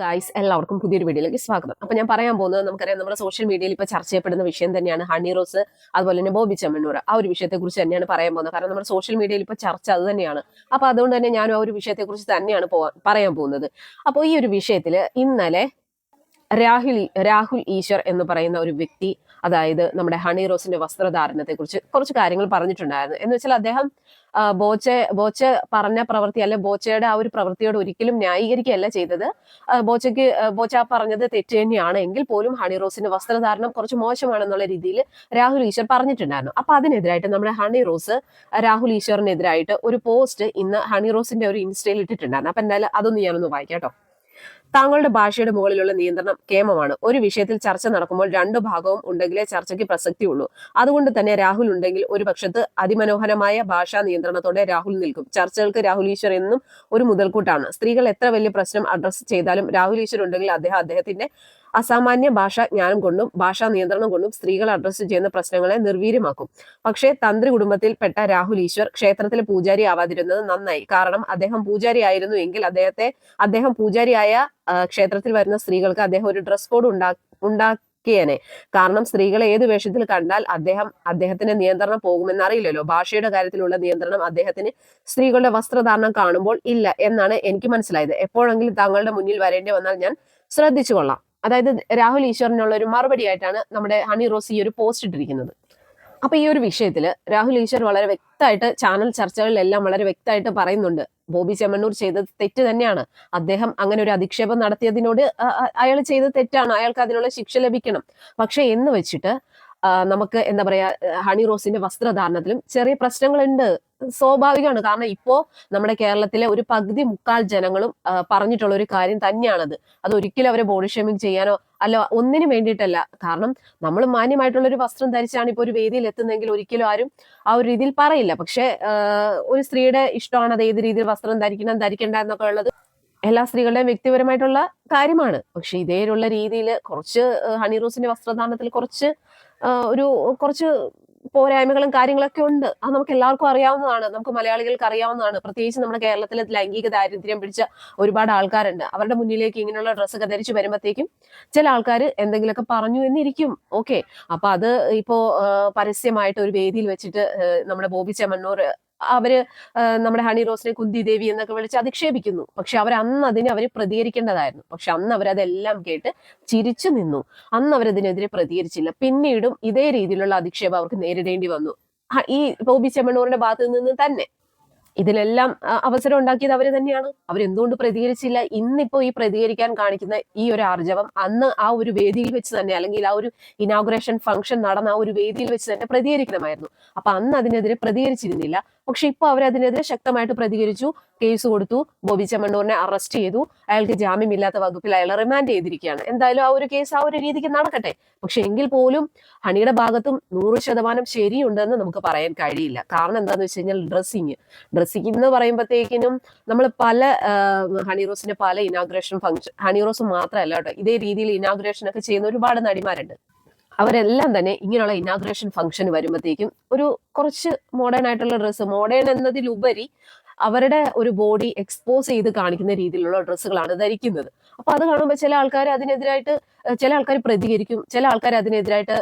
Guys എല്ലാവർക്കും പുതിയൊരു വീഡിയോയിലേക്ക് സ്വാഗതം. അപ്പൊ ഞാൻ പറയാൻ പോകുന്നത് നമുക്കറിയാം നമ്മുടെ സോഷ്യൽ മീഡിയയിൽ ഇപ്പൊ ചർച്ച ചെയ്യപ്പെടുന്ന വിഷയം തന്നെയാണ് ഹണി റോസ് അതുപോലെ തന്നെ ബോബി ചെമ്മണ്ണൂർ ആ ഒരു വിഷയത്തെ കുറിച്ച് തന്നെയാണ് പറയാൻ പോകുന്നത്. കാരണം നമ്മുടെ സോഷ്യൽ മീഡിയയിൽ ഇപ്പൊ ചർച്ച അത് തന്നെയാണ്. അപ്പൊ അതുകൊണ്ട് തന്നെ ഞാനും ആ ഒരു വിഷയത്തെ കുറിച്ച് തന്നെയാണ് പറയാൻ പോകുന്നത്. അപ്പോൾ ഈ ഒരു വിഷയത്തിൽ ഇന്നലെ രാഹുൽ രാഹുൽ ഈശ്വർ എന്ന് പറയുന്ന ഒരു വ്യക്തി അതായത് നമ്മുടെ ഹണി റോസിന്റെ വസ്ത്രധാരണത്തെ കുറിച്ച് കുറച്ച് കാര്യങ്ങൾ പറഞ്ഞിട്ടുണ്ടായിരുന്നു. എന്ന് വെച്ചാൽ അദ്ദേഹം ബോച്ച ബോച്ച പറഞ്ഞ പ്രവൃത്തി അല്ലെ ബോച്ചയുടെ ആ ഒരു പ്രവൃത്തിയോട് ഒരിക്കലും ന്യായീകരിക്കുകയല്ല ചെയ്തത്. ബോച്ചയ്ക്ക് ബോച്ച പറഞ്ഞത് തെറ്റ് തന്നെയാണ് എങ്കിൽ പോലും ഹണി റോസിന്റെ വസ്ത്രധാരണം കുറച്ച് മോശമാണെന്നുള്ള രീതിയിൽ രാഹുൽ ഈശ്വർ പറഞ്ഞിട്ടുണ്ടായിരുന്നു. അപ്പൊ അതിനെതിരായിട്ട് നമ്മുടെ ഹണി റോസ് രാഹുൽ ഈശ്വറിനെതിരായിട്ട് ഒരു പോസ്റ്റ് ഇന്ന് ഹണി റോസിന്റെ ഒരു ഇൻസ്റ്റയിൽ ഇട്ടിട്ടുണ്ടായിരുന്നു. അപ്പൊ എന്തായാലും അതൊന്ന് ഞാനൊന്ന് വായിക്കാം കേട്ടോ. താങ്കളുടെ ഭാഷയുടെ മുകളിലുള്ള നിയന്ത്രണം കേമമാണ്. ഒരു വിഷയത്തിൽ ചർച്ച നടക്കുമ്പോൾ രണ്ടു ഭാഗവും ഉണ്ടെങ്കിലേ ചർച്ചയ്ക്ക് പ്രസക്തിയുള്ളൂ അതുകൊണ്ട് തന്നെ രാഹുൽ ഉണ്ടെങ്കിൽ ഒരു പക്ഷത്ത് അതിമനോഹരമായ ഭാഷാ നിയന്ത്രണത്തോടെ രാഹുൽ നിൽക്കും. ചർച്ചകൾക്ക് രാഹുൽ ഈശ്വർ എന്നും ഒരു മുതൽക്കൂട്ടാണ്. സ്ത്രീകൾ എത്ര വലിയ പ്രശ്നം അഡ്രസ്സ് ചെയ്താലും രാഹുൽ ഈശ്വർ ഉണ്ടെങ്കിൽ അദ്ദേഹം അദ്ദേഹത്തിന്റെ അസാമാന്യ ഭാഷാ ജ്ഞാനം കൊണ്ടും ഭാഷാ നിയന്ത്രണം കൊണ്ടും സ്ത്രീകൾ അഡ്രസ്സ് ചെയ്യുന്ന പ്രശ്നങ്ങളെ നിർവീര്യമാക്കും. പക്ഷേ തന്ത്രി കുടുംബത്തിൽപ്പെട്ട രാഹുൽ ഈശ്വർ ക്ഷേത്രത്തിലെ പൂജാരി ആവാതിരുന്നത് നന്നായി. കാരണം അദ്ദേഹം പൂജാരി ആയിരുന്നു എങ്കിൽ അദ്ദേഹത്തെ അദ്ദേഹം പൂജാരിയായ ക്ഷേത്രത്തിൽ വരുന്ന സ്ത്രീകൾക്ക് അദ്ദേഹം ഒരു ഡ്രസ് കോഡ് ഉണ്ടാ ഉണ്ടാക്കിയേനെ. കാരണം സ്ത്രീകളെ ഏത് വേഷത്തിൽ കണ്ടാൽ അദ്ദേഹം അദ്ദേഹത്തിന്റെ നിയന്ത്രണം പോകുമെന്ന് അറിയില്ലല്ലോ. ഭാഷയുടെ കാര്യത്തിലുള്ള നിയന്ത്രണം അദ്ദേഹത്തിന് സ്ത്രീകളുടെ വസ്ത്രധാരണം കാണുമ്പോൾ ഇല്ല എന്നാണ് എനിക്ക് മനസ്സിലായത്. എപ്പോഴെങ്കിലും താങ്കളുടെ മുന്നിൽ വരേണ്ടി വന്നാൽ ഞാൻ ശ്രദ്ധിച്ചു കൊള്ളാം അതായത് രാഹുൽ ഈശ്വറിനുള്ള ഒരു മറുപടി ആയിട്ടാണ് നമ്മുടെ ഹണി റോസ് ഈ ഒരു പോസ്റ്റ് ഇട്ടിരിക്കുന്നത്. അപ്പൊ ഈ ഒരു വിഷയത്തിൽ രാഹുൽ ഈശ്വർ വളരെ വ്യക്തമായിട്ട് ചാനൽ ചർച്ചകളിലെല്ലാം വളരെ വ്യക്തമായിട്ട് പറയുന്നുണ്ട്. ബോബി ചെമ്മണ്ണൂർ ചെയ്തത് തെറ്റ് തന്നെയാണ്. അദ്ദേഹം അങ്ങനെ ഒരു അധിക്ഷേപം നടത്തിയതിനോട് അയാൾ ചെയ്ത തെറ്റാണ്. അയാൾക്ക് അതിനുള്ള ശിക്ഷ ലഭിക്കണം. പക്ഷെ എന്ന് വെച്ചിട്ട് നമുക്ക് എന്താ പറയാ ഹണി റോസിന്റെ വസ്ത്രധാരണത്തിലും ചെറിയ പ്രശ്നങ്ങളുണ്ട്. സ്വാഭാവികമാണ്. കാരണം ഇപ്പോ നമ്മുടെ കേരളത്തിലെ ഒരു പകുതി മുക്കാൽ ജനങ്ങളും പറഞ്ഞിട്ടുള്ള ഒരു കാര്യം തന്നെയാണത്. അത് ഒരിക്കലും അവരെ ബോഡി ഷേമിങ് ചെയ്യാനോ അല്ല ഒന്നിനും വേണ്ടിയിട്ടല്ല. കാരണം നമ്മൾ മാന്യമായിട്ടുള്ള ഒരു വസ്ത്രം ധരിച്ചാണ് ഇപ്പോൾ ഒരു വേദിയിൽ എത്തുന്നതെങ്കിൽ ഒരിക്കലും ആരും ആ ഒരു രീതിയിൽ പറയില്ല. പക്ഷെ ഒരു സ്ത്രീയുടെ ഇഷ്ടമാണ് അത് ഏത് രീതിയിൽ വസ്ത്രം ധരിക്കണം ധരിക്കേണ്ട എന്നൊക്കെ ഉള്ളത് എല്ലാ സ്ത്രീകളുടെയും വ്യക്തിപരമായിട്ടുള്ള കാര്യമാണ്. പക്ഷെ ഇതേലുള്ള രീതിയിൽ കുറച്ച് ഹണി റോസിന്റെ വസ്ത്രധാരണത്തിൽ കുറച്ച് ഒരു കുറച്ച് പോരായ്മകളും കാര്യങ്ങളൊക്കെ ഉണ്ട്. അത് നമുക്ക് എല്ലാവർക്കും അറിയാവുന്നതാണ്. നമുക്ക് മലയാളികൾക്ക് അറിയാവുന്നതാണ്. പ്രത്യേകിച്ച് നമ്മുടെ കേരളത്തിലെ ലൈംഗിക ദാരിദ്ര്യം പിടിച്ച ഒരുപാട് ആൾക്കാരുണ്ട്. അവരുടെ മുന്നിലേക്ക് ഇങ്ങനെയുള്ള ഡ്രസ്സൊക്കെ ധരിച്ചു വരുമ്പോഴത്തേക്കും ചില ആൾക്കാർ എന്തെങ്കിലുമൊക്കെ പറഞ്ഞു എന്നിരിക്കും. ഓക്കെ. അപ്പൊ അത് ഇപ്പോ പരസ്യമായിട്ട് ഒരു വേദിയിൽ വെച്ചിട്ട് നമ്മുടെ ബോബി ചെമ്മണ്ണൂർ അവർ നമ്മുടെ ഹണി റോസിനെ കുന്തി ദേവി എന്നൊക്കെ വിളിച്ച് അധിക്ഷേപിക്കുന്നു. പക്ഷെ അവർ അന്ന് അതിനെ അവർ പ്രതികരിക്കേണ്ടതായിരുന്നു. പക്ഷെ അന്ന് അവരതെല്ലാം കേട്ട് ചിരിച്ചു നിന്നു. അന്ന് അവരതിനെതിരെ പ്രതികരിച്ചില്ല. പിന്നീടും ഇതേ രീതിയിലുള്ള അധിക്ഷേപം അവർക്ക് നേരിടേണ്ടി വന്നു. ഈ ബോബി ചെമ്മണ്ണൂറിന്റെ ഭാഗത്ത് നിന്ന് തന്നെ ഇതിലെല്ലാം അവസരം ഉണ്ടാക്കിയത് അവർ തന്നെയാണ്. അവരെന്തുകൊണ്ട് പ്രതികരിച്ചില്ല? ഇന്നിപ്പോ ഈ പ്രതികരിക്കാൻ കാണിക്കുന്ന ഈ ഒരു ആർജവം അന്ന് ആ ഒരു വേദിയിൽ വെച്ച് തന്നെ അല്ലെങ്കിൽ ആ ഒരു ഇനാഗുറേഷൻ ഫംഗ്ഷൻ നടന്ന ആ ഒരു വേദിയിൽ വെച്ച് തന്നെ പ്രതികരിക്കണമായിരുന്നു. അപ്പൊ അന്ന് അതിനെതിരെ പ്രതികരിച്ചിരുന്നില്ല. പക്ഷെ ഇപ്പൊ അവരതിനെതിരെ ശക്തമായിട്ട് പ്രതികരിച്ചു കേസ് കൊടുത്തു ബോബി ചെമ്മണ്ണൂരിനെ അറസ്റ്റ് ചെയ്തു അയാൾക്ക് ജാമ്യമില്ലാത്ത വകുപ്പിൽ അയാളെ റിമാൻഡ് ചെയ്തിരിക്കുകയാണ്. എന്തായാലും ആ ഒരു കേസ് ആ ഒരു രീതിക്ക് നടക്കട്ടെ. പക്ഷെ എങ്കിൽ പോലും ഹണിയുടെ ഭാഗത്തും നൂറ് ശതമാനം ശരിയുണ്ടെന്ന് നമുക്ക് പറയാൻ കഴിയില്ല. കാരണം എന്താന്ന് വെച്ച് കഴിഞ്ഞാൽ ഡ്രസ്സിങ് ഡ്രസ്സിങ് എന്ന് പറയുമ്പോഴത്തേക്കിനും നമ്മൾ പല ഹണി റോസിന്റെ പല ഇനാഗ്രേഷൻ ഫംഗ്ഷൻ ഹണി റോസ് മാത്രമല്ല കേട്ടോ ഇതേ രീതിയിൽ ഇനാഗ്രേഷൻ ഒക്കെ ചെയ്യുന്ന ഒരുപാട് നടിമാരുണ്ട്. അവരെല്ലാം തന്നെ ഇങ്ങനെയുള്ള ഇനാഗ്രേഷൻ ഫംഗ്ഷൻ വരുമ്പോഴത്തേക്കും ഒരു കുറച്ച് മോഡേൺ ആയിട്ടുള്ള ഡ്രസ്സ് മോഡേൺ എന്നതിലുപരി അവരുടെ ഒരു ബോഡി എക്സ്പോസ് ചെയ്ത് കാണിക്കുന്ന രീതിയിലുള്ള ഡ്രസ്സുകളാണ് ധരിക്കുന്നത്. അപ്പൊ അത് കാണുമ്പോൾ ചില ആൾക്കാർ അതിനെതിരായിട്ട് ചില ആൾക്കാർ പ്രതികരിക്കും ചില ആൾക്കാർ അതിനെതിരായിട്ട്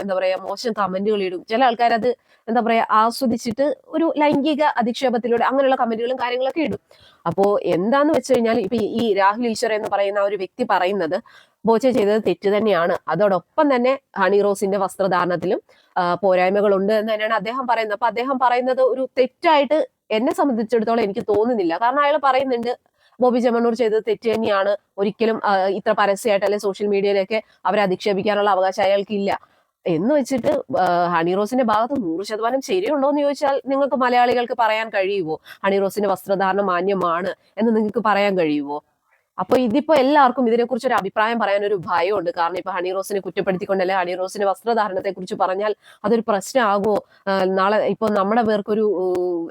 എന്താ പറയാ മോശം കമന്റുകൾ ഇടും. ചില ആൾക്കാർ അത് എന്താ പറയാ ആസ്വദിച്ചിട്ട് ഒരു ലൈംഗിക അധിക്ഷേപത്തിലൂടെ അങ്ങനെയുള്ള കമന്റുകളും കാര്യങ്ങളൊക്കെ ഇടും. അപ്പോ എന്താന്ന് വെച്ച് കഴിഞ്ഞാൽ ഇപ്പൊ ഈ- രാഹുൽ ഈശ്വർ എന്ന് പറയുന്ന ഒരു വ്യക്തി പറയുന്നത് ബോച്ച ചെയ്തത് തെറ്റ് തന്നെയാണ്. അതോടൊപ്പം തന്നെ ഹണി റോസിന്റെ വസ്ത്രധാരണത്തിലും പോരായ്മകളുണ്ട് എന്ന് തന്നെയാണ് അദ്ദേഹം പറയുന്നത്. അപ്പൊ അദ്ദേഹം പറയുന്നത് ഒരു തെറ്റായിട്ട് എന്നെ സംബന്ധിച്ചിടത്തോളം എനിക്ക് തോന്നുന്നില്ല. കാരണം അയാൾ പറയുന്നുണ്ട് ബോബി ചെമ്മണ്ണൂർ ചെയ്തത് തെറ്റ് തന്നെയാണ്. ഒരിക്കലും ഇത്ര പരസ്യമായിട്ട് അല്ലെങ്കിൽ സോഷ്യൽ മീഡിയയിലൊക്കെ അവരെ അധിക്ഷേപിക്കാനുള്ള അവകാശം അയാൾക്കില്ല. എന്ന് വെച്ചിട്ട് ഹണി റോസിന്റെ ഭാഗത്ത് നൂറ് ശതമാനം ശരിയുണ്ടോ എന്ന് ചോദിച്ചാൽ നിങ്ങൾക്ക് മലയാളികൾക്ക് പറയാൻ കഴിയുമോ? ഹണി റോസിന്റെ വസ്ത്രധാരണം മാന്യമാണ് എന്ന് നിങ്ങൾക്ക് പറയാൻ കഴിയുമോ? അപ്പൊ ഇതിപ്പോ എല്ലാവർക്കും ഇതിനെക്കുറിച്ച് ഒരു അഭിപ്രായം പറയാൻ ഒരു ഭയമുണ്ട്. കാരണം ഇപ്പൊ ഹണി റോസിനെ കുറ്റപ്പെടുത്തിക്കൊണ്ടല്ലേ ഹണി റോസിന്റെ വസ്ത്രധാരണത്തെ കുറിച്ച് പറഞ്ഞാൽ അതൊരു പ്രശ്നമാകുമോ? നാളെ ഇപ്പൊ നമ്മുടെ പേർക്കൊരു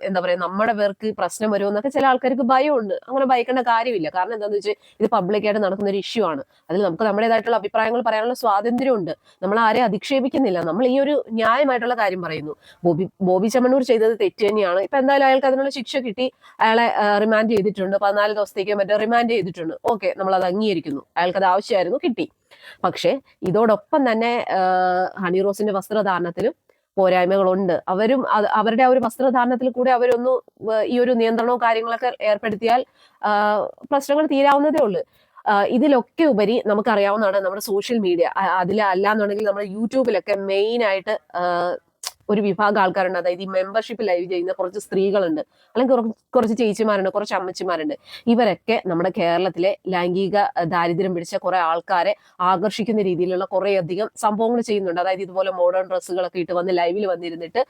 എന്താ പറയാ നമ്മുടെ പേർക്ക് പ്രശ്നം വരുമോ എന്നൊക്കെ ചില ആൾക്കാർക്ക് ഭയമുണ്ട്. അങ്ങനെ ഭയക്കേണ്ട കാര്യമില്ല. കാരണം എന്താണെന്ന് വെച്ചാൽ ഇത് പബ്ലിക്കായിട്ട് നടക്കുന്ന ഒരു ഇഷ്യൂ ആണ്. അതിൽ നമുക്ക് നമ്മുടേതായിട്ടുള്ള അഭിപ്രായങ്ങൾ പറയാനുള്ള സ്വാതന്ത്ര്യമുണ്ട്. നമ്മൾ ആരെയും അധിക്ഷേപിക്കുന്നില്ല. നമ്മൾ ഈ ഒരു ന്യായമായിട്ടുള്ള കാര്യം പറയുന്നു. ബോബി ബോബി ചമ്മണൂർ ചെയ്തത് തെറ്റ് തന്നെയാണ്. ഇപ്പൊ എന്തായാലും അയാൾക്ക് അതിനുള്ള ശിക്ഷ കിട്ടി. അയാളെ റിമാൻഡ് ചെയ്തിട്ടുണ്ട്. പതിനാല് ദിവസത്തേക്ക് മറ്റേ റിമാൻഡ് ചെയ്തിട്ടുണ്ട്. ആണ് ഓക്കെ നമ്മൾ അത് അംഗീകരിക്കുന്നു. അയാൾക്ക് അത് ആവശ്യമായിരുന്നു കിട്ടി. പക്ഷേ ഇതോടൊപ്പം തന്നെ ഹണി റോസിന്റെ വസ്ത്രധാരണത്തിലും പോരായ്മകളുണ്ട്. അവരും അവരുടെ ആ ഒരു വസ്ത്രധാരണത്തിൽ കൂടെ അവരൊന്ന് ഈ ഒരു നിയന്ത്രണവും കാര്യങ്ങളൊക്കെ ഏർപ്പെടുത്തിയാൽ പ്രശ്നങ്ങൾ തീരാവുന്നതേ ഉള്ളൂ. ഇതിലൊക്കെ ഉപരി നമുക്കറിയാവുന്നതാണ് നമ്മുടെ സോഷ്യൽ മീഡിയ. അതിൽ അല്ലാന്നുണ്ടെങ്കിൽ നമ്മുടെ യൂട്യൂബിലൊക്കെ മെയിൻ ആയിട്ട് ഒരു വിഭാഗം ആൾക്കാരുണ്ട്. അതായത് ഈ മെമ്പർഷിപ്പ് ലൈവ് ചെയ്യുന്ന കുറച്ച് സ്ത്രീകളുണ്ട്. അല്ലെങ്കിൽ കുറച്ച് ചേച്ചിമാരുണ്ട് കുറച്ച് അമ്മച്ചിമാരുണ്ട്. ഇവരൊക്കെ നമ്മുടെ കേരളത്തിലെ ലൈംഗിക ദാരിദ്ര്യം പിടിച്ച കുറെ ആൾക്കാരെ ആകർഷിക്കുന്ന രീതിയിലുള്ള കുറേയധികം സംഭവങ്ങൾ ചെയ്യുന്നുണ്ട്. അതായത് ഇതുപോലെ മോഡേൺ ഡ്രസ്സുകളൊക്കെ ഇട്ട് വന്ന് ലൈവിൽ വന്നിരുന്നിട്ട്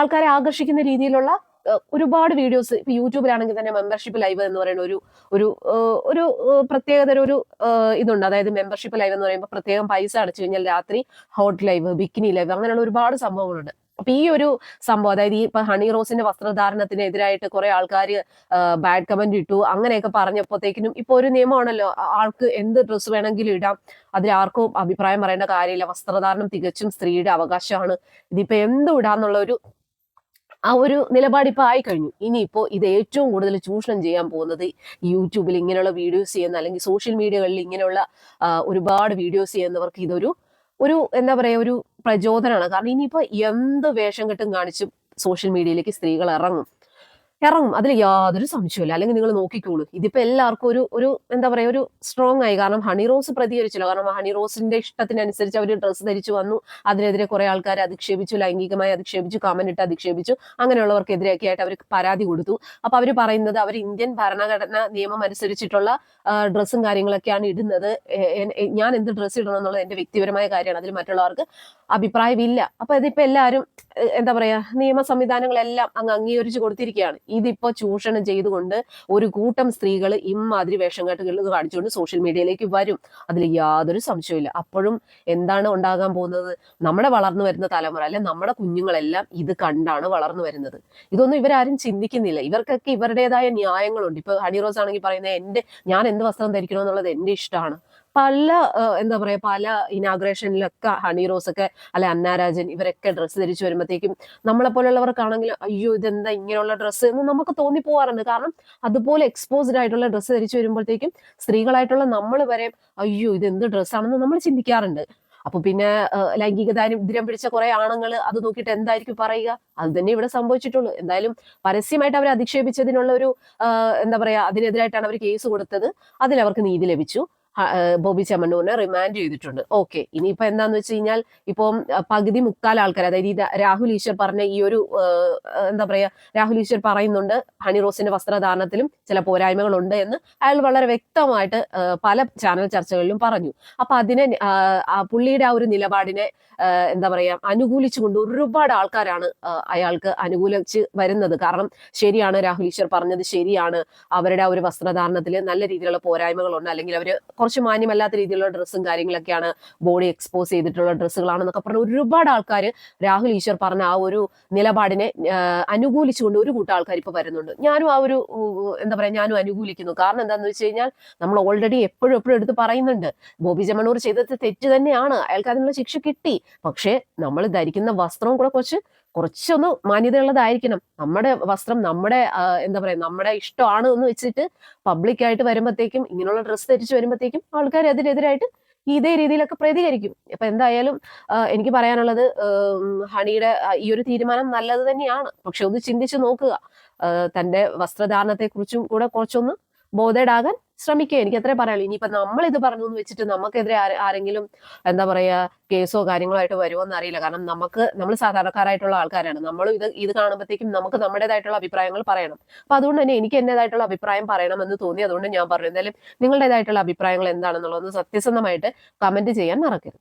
ആൾക്കാരെ ആകർഷിക്കുന്ന രീതിയിലുള്ള ഒരുപാട് വീഡിയോസ് ഇപ്പൊ യൂട്യൂബിലാണെങ്കിൽ തന്നെ മെമ്പർഷിപ്പ് ലൈവ് എന്ന് പറയുന്ന ഒരു ഒരു ഒരു പ്രത്യേകത പ്രത്യേകതര ഒരു ഇതുണ്ട്. അതായത് മെമ്പർഷിപ്പ് ലൈവ് എന്ന് പറയുമ്പോൾ പ്രത്യേകം പൈസ അടച്ചു കഴിഞ്ഞാൽ രാത്രി ഹോട്ട് ലൈവ് ബിക്കിനി ലൈവ് അങ്ങനെയുള്ള ഒരുപാട് സംഭവങ്ങളുണ്ട്. അപ്പൊ ഈ ഒരു സംഭവം അതായത് ഈ ഇപ്പൊ ഹണി റോസിന്റെ വസ്ത്രധാരണത്തിനെതിരായിട്ട് കുറെ ആൾക്കാർ ബാഡ് കമന്റ് ഇട്ടു. അങ്ങനെയൊക്കെ പറഞ്ഞപ്പോഴത്തേക്കിനും ഇപ്പൊ ഒരു നിയമമാണല്ലോ ആൾക്ക് എന്ത് ഡ്രസ്സ് വേണമെങ്കിലും ഇടാം. അതിൽ ആർക്കും അഭിപ്രായം പറയേണ്ട കാര്യമില്ല. വസ്ത്രധാരണം തികച്ചും സ്ത്രീയുടെ അവകാശമാണ്. ഇതിപ്പോ എന്തും ഇടാന്നുള്ള ഒരു ആ ഒരു നിലപാട് ആയി കഴിഞ്ഞു ഇനിയിപ്പോ ഇത് ഏറ്റവും കൂടുതൽ ചൂഷണം ചെയ്യാൻ പോകുന്നത് യൂട്യൂബിൽ ഇങ്ങനെയുള്ള വീഡിയോസ് ചെയ്യുന്ന അല്ലെങ്കിൽ സോഷ്യൽ മീഡിയകളിൽ ഇങ്ങനെയുള്ള ഒരുപാട് വീഡിയോസ് ചെയ്യുന്നവർക്ക് ഇതൊരു ഒരു എന്താ പറയാ ഒരു പ്രചോദനമാണ്. കാരണം ഇനിയിപ്പോ എന്ത് വേഷം കെട്ടും കാണിച്ചും സോഷ്യൽ മീഡിയയിലേക്ക് സ്ത്രീകൾ ഇറങ്ങും. ഇറങ്ങും. അതിൽ യാതൊരു സംശയമില്ല അല്ലെങ്കിൽ നിങ്ങൾ നോക്കിക്കോളൂ. ഇതിപ്പോ എല്ലാവർക്കും ഒരു ഒരു എന്താ പറയാ ഒരു സ്ട്രോങ് ആയി. കാരണം ഹണി റോസ് പ്രതികരിച്ചല്ലോ. കാരണം ഹണി റോസിന്റെ ഇഷ്ടത്തിനനുസരിച്ച് അവർ ഡ്രസ്സ് ധരിച്ചു വന്നു. അതിനെതിരെ കുറെ ആൾക്കാർ അധിക്ഷേപിച്ചു. ലൈംഗികമായി അധിക്ഷേപിച്ചു. കമന്റ് ഇട്ട് അധിക്ഷേപിച്ചു. അങ്ങനെയുള്ളവർക്കെതിരെയൊക്കെ ആയിട്ട് അവർ പരാതി കൊടുത്തു. അപ്പൊ അവർ പറയുന്നത് അവർ ഇന്ത്യൻ ഭരണഘടന നിയമം അനുസരിച്ചിട്ടുള്ള ഡ്രസ്സും കാര്യങ്ങളൊക്കെയാണ് ഇടുന്നത്. ഞാൻ എന്ത് ഡ്രസ്സ് ഇടണം എന്നുള്ളത് എന്റെ വ്യക്തിപരമായ കാര്യമാണ്. അതിൽ മറ്റുള്ളവർക്ക് അഭിപ്രായമില്ല. അപ്പൊ ഇതിപ്പോ എല്ലാവരും എന്താ പറയാ നിയമ സംവിധാനങ്ങളെല്ലാം അങ്ങ് അംഗീകരിച്ചു കൊടുത്തിരിക്കുകയാണ്. ഇതിപ്പോ ചൂഷണം ചെയ്തുകൊണ്ട് ഒരു കൂട്ടം സ്ത്രീകൾ ഇമ്മാതിരി വേഷം കെട്ടുകൾ കാണിച്ചുകൊണ്ട് സോഷ്യൽ മീഡിയയിലേക്ക് വരും. അതിൽ യാതൊരു സംശയമില്ല അപ്പോഴും എന്താണ് ഉണ്ടാകാൻ പോകുന്നത്? നമ്മുടെ വളർന്നു വരുന്ന തലമുറ അല്ലെ നമ്മുടെ കുഞ്ഞുങ്ങളെല്ലാം ഇത് കണ്ടാണ് വളർന്നു വരുന്നത്. ഇതൊന്നും ഇവരാരും ചിന്തിക്കുന്നില്ല. ഇവർക്കൊക്കെ ഇവരുടേതായ ന്യായങ്ങളുണ്ട്. ഇപ്പൊ ഹണി റോസ് ആണെങ്കിൽ പറയുന്നത് എന്റെ ഞാൻ എന്ത് വസ്ത്രം ധരിക്കണം എന്നുള്ളത് എന്റെ ഇഷ്ടമാണ്. പല എന്താ പറയാ പല ഇനാഗ്രേഷനിലൊക്കെ ഹണി റോസ് ഒക്കെ അല്ലെ അന്നാരാജൻ ഇവരൊക്കെ ഡ്രസ്സ് ധരിച്ചു വരുമ്പോഴത്തേക്കും നമ്മളെ പോലുള്ളവർക്കാണെങ്കിൽ അയ്യോ ഇതെന്താ ഇങ്ങനെയുള്ള ഡ്രസ്സ് എന്ന് നമുക്ക് തോന്നി പോവാറുണ്ട് കാരണം അതുപോലെ എക്സ്പോസ്ഡ് ആയിട്ടുള്ള ഡ്രസ്സ് ധരിച്ചു വരുമ്പോഴത്തേക്കും സ്ത്രീകളായിട്ടുള്ള നമ്മൾ വരെ അയ്യോ ഇത് എന്ത് ഡ്രസ്സാണെന്ന് നമ്മൾ ചിന്തിക്കാറുണ്ട്. അപ്പൊ പിന്നെ ലൈംഗിക ദാരിദ്ര്യം പിടിച്ച കുറെ ആണുങ്ങൾ അത് നോക്കിയിട്ട് എന്തായിരിക്കും പറയുക? അത് തന്നെ ഇവിടെ സംഭവിച്ചിട്ടുള്ളൂ. എന്തായാലും പരസ്യമായിട്ട് അവരെ അധിക്ഷേപിച്ചതിനുള്ള ഒരു എന്താ പറയാ അതിനെതിരായിട്ടാണ് അവർ കേസ് കൊടുത്തത്. അതിൽ അവർക്ക് നീതി ലഭിച്ചു. ബോബി ചെമ്മണ്ണൂരിനെ റിമാൻഡ് ചെയ്തിട്ടുണ്ട്. ഓക്കെ ഇനിയിപ്പോ എന്താന്ന് വെച്ച് കഴിഞ്ഞാൽ ഇപ്പം പകുതി മുക്കാൽ ആൾക്കാർ അതായത് ഈ രാഹുൽ ഈശ്വർ പറഞ്ഞ ഈ ഒരു എന്താ പറയാ രാഹുൽ ഈശ്വർ പറയുന്നുണ്ട് ഹണി റോസിന്റെ വസ്ത്രധാരണത്തിലും ചില പോരായ്മകളുണ്ട് എന്ന് അയാൾ വളരെ വ്യക്തമായിട്ട് പല ചാനൽ ചർച്ചകളിലും പറഞ്ഞു. അപ്പൊ അതിനെ പുള്ളിയുടെ ആ ഒരു നിലപാടിനെ എന്താ പറയാ അനുകൂലിച്ചുകൊണ്ട് ഒരുപാട് ആൾക്കാരാണ് അയാൾക്ക് അനുകൂലിച്ച് വരുന്നത്. കാരണം ശരിയാണ് രാഹുൽ ഈശ്വർ പറഞ്ഞത് ശരിയാണ്. അവരുടെ ആ ഒരു വസ്ത്രധാരണത്തിൽ നല്ല രീതിയിലുള്ള പോരായ്മകളുണ്ട്. അല്ലെങ്കിൽ അവർ കുറച്ച് മാന്യമല്ലാത്ത രീതിയിലുള്ള ഡ്രസ്സും കാര്യങ്ങളൊക്കെയാണ് ബോഡി എക്സ്പോസ് ചെയ്തിട്ടുള്ള ഡ്രസ്സുകളാണെന്നൊക്കെ പറഞ്ഞ ഒരുപാട് ആൾക്കാർ രാഹുൽ ഈശ്വർ പറഞ്ഞ ആ ഒരു നിലപാടിനെ അനുകൂലിച്ചുകൊണ്ട് ഒരു കൂട്ടം ആൾക്കാർ ഇപ്പൊ വരുന്നുണ്ട്. ഞാനും ആ ഒരു എന്താ പറയാ ഞാനും അനുകൂലിക്കുന്നു. കാരണം എന്താണെന്ന് വെച്ച് കഴിഞ്ഞാൽ നമ്മൾ ഓൾറെഡി എപ്പോഴും എപ്പോഴും എടുത്ത് പറയുന്നുണ്ട്. ബോബി ജമണൂർ ചെയ്തത് തെറ്റ് തന്നെയാണ്. അയാൾക്ക് അതിനുള്ള ശിക്ഷ കിട്ടി. പക്ഷേ നമ്മൾ ധരിക്കുന്ന വസ്ത്രവും കൂടെ കുറച്ച് കുറച്ചൊന്ന് മാന്യതയുള്ളതായിരിക്കണം. നമ്മുടെ വസ്ത്രം നമ്മുടെ എന്താ പറയാ നമ്മുടെ ഇഷ്ടമാണ് എന്ന് വെച്ചിട്ട് പബ്ലിക്കായിട്ട് വരുമ്പോഴത്തേക്കും ഇങ്ങനെയുള്ള ഡ്രസ്സ് ധരിച്ച് വരുമ്പോഴത്തേക്കും ആൾക്കാർ അതിനെതിരായിട്ട് ഇതേ രീതിയിലൊക്കെ പ്രതികരിക്കും. അപ്പൊ എന്തായാലും എനിക്ക് പറയാനുള്ളത് ഹണിയുടെ ഈ ഒരു തീരുമാനം നല്ലത് തന്നെയാണ്. പക്ഷെ ഒന്ന് ചിന്തിച്ചു നോക്കുക. തന്റെ വസ്ത്രധാരണത്തെ കുറിച്ചും കൂടെ കുറച്ചൊന്ന് ബോധേഡാകാൻ ശ്രമിക്കുക. എനിക്ക് അത്രേ പറയാനുള്ളൂ. ഇനിയിപ്പോ നമ്മൾ ഇത് പറഞ്ഞു എന്ന് വെച്ചിട്ട് നമുക്കെതിരെ ആരെങ്കിലും എന്താ പറയാ കേസോ കാര്യങ്ങളോ ആയിട്ട് വരുമോ എന്നറിയില്ല കാരണം നമുക്ക് നമ്മൾ സാധാരണക്കാരായിട്ടുള്ള ആൾക്കാരാണ്. നമ്മൾ ഇത് ഇത് കാണുമ്പോഴത്തേക്കും നമുക്ക് നമ്മുടേതായിട്ടുള്ള അഭിപ്രായങ്ങൾ പറയണം. അപ്പൊ അതുകൊണ്ട് തന്നെ എനിക്ക് എന്റേതായിട്ടുള്ള അഭിപ്രായം പറയണം എന്ന് തോന്നി. അതുകൊണ്ട് ഞാൻ പറഞ്ഞു. എന്തായാലും നിങ്ങളുടേതായിട്ടുള്ള അഭിപ്രായങ്ങൾ എന്താണെന്നുള്ളത് സത്യസന്ധമായിട്ട് കമന്റ് ചെയ്യാൻ മറക്കരുത്.